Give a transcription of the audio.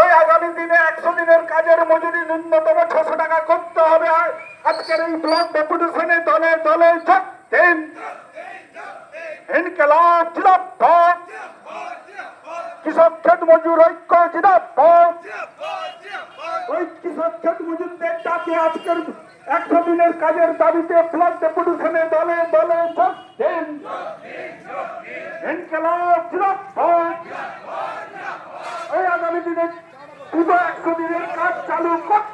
ওই আগামী দিনে একশো দিনের কাজের মজুরি ন্যূনতম ছশো টাকা করতে হবে। আজকের এই ব্লক ডেপুটেশনে দলে দলে কৃষক খেত মজুর ঐক্য ওই কৃষক খেত মজুরদের ডাকে আজকের একশো দিনের কাজের দাবিতে ব্লক ডেপুটেশনে দলে দলে যোগ দিন। ইনকেলাব কুমার কাজ চালু করতে